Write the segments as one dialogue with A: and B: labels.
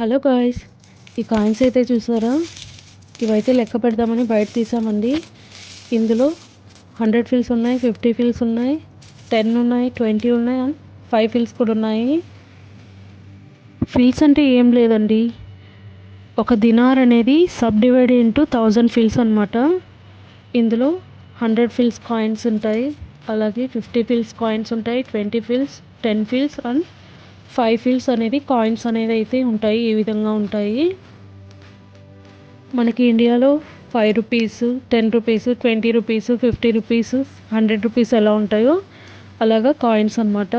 A: Hello guys ఈ coins అయితే చూసారా? ఇవైతే లెక్క పెడదామని బయట తీసామండి. ఇందులో హండ్రెడ్ ఫిల్స్ ఉన్నాయి ఫిఫ్టీ ఫిల్స్ ఉన్నాయి టెన్ ఉన్నాయి ట్వంటీ ఉన్నాయి అండ్ ఫైవ్ ఫిల్స్ కూడా ఉన్నాయి. ఫిల్స్ అంటే ఏం లేదండి. ఒక దినార్ అనేది sub divide into thousand fils అనమాట ఇందులో హండ్రెడ్ ఫిల్స్ కాయిన్స్ ఉంటాయి. అలాగే ఫిఫ్టీ ఫిల్స్ కాయిన్స్ ఉంటాయి twenty fils ten fils and five fils అనేది కాయిన్స్ అనేది అయితే ఉంటాయి ఈ విధంగా ఉంటాయి. మనకి ఇండియాలో five rupees ten rupees twenty rupees fifty rupees hundred rupees ఎలా ఉంటాయో అలాగా కాయిన్స్ అనమాట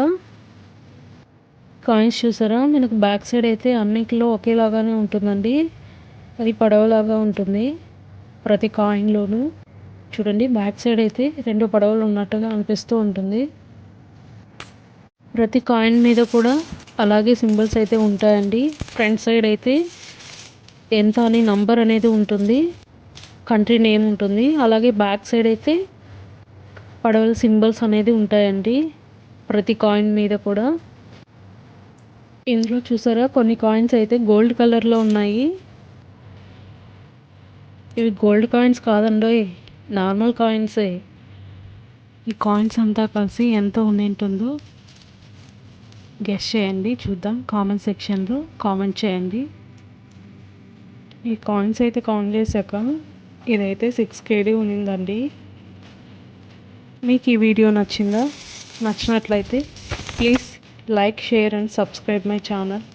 A: కాయిన్స్ చూసారా? మనకు బ్యాక్ సైడ్ అయితే అన్నిటిలో ఒకేలాగానే ఉంటుందండి. అది పడవలాగా ఉంటుంది ప్రతి కాయిన్లోనూ. చూడండి బ్యాక్ సైడ్ అయితే రెండు పడవలు ఉన్నట్టుగా అనిపిస్తూ ఉంటుంది. ప్రతి కాయిన్ మీద కూడా అలాగే సింబల్స్ అయితే ఉంటాయండి. ఫ్రంట్ సైడ్ అయితే ఎంత అని నంబర్ అనేది ఉంటుంది. కంట్రీ నేమ్ ఉంటుంది. అలాగే బ్యాక్ సైడ్ అయితే పడవల సింబల్స్ అనేది ఉంటాయండి. ప్రతి కాయిన్ మీద కూడా. ఇందులో చూసారా? కొన్ని కాయిన్స్ అయితే గోల్డ్ కలర్లో ఉన్నాయి. ఇవి గోల్డ్ కాయిన్స్ కాదండి నార్మల్ కాయిన్సే. ఈ కాయిన్స్ అంతా కలిసి ఎంత ఉంటుందో గెస్ చేయండి చూద్దాం. కామెంట్ సెక్షన్లో కామెంట్ చేయండి. ఈ కాయిన్స్ అయితే కౌంట్ చేశాక ఇదైతే సిక్స్ కేడీ ఉందండి మీకు ఈ వీడియో నచ్చిందా? నచ్చినట్లయితే please like share and subscribe my channel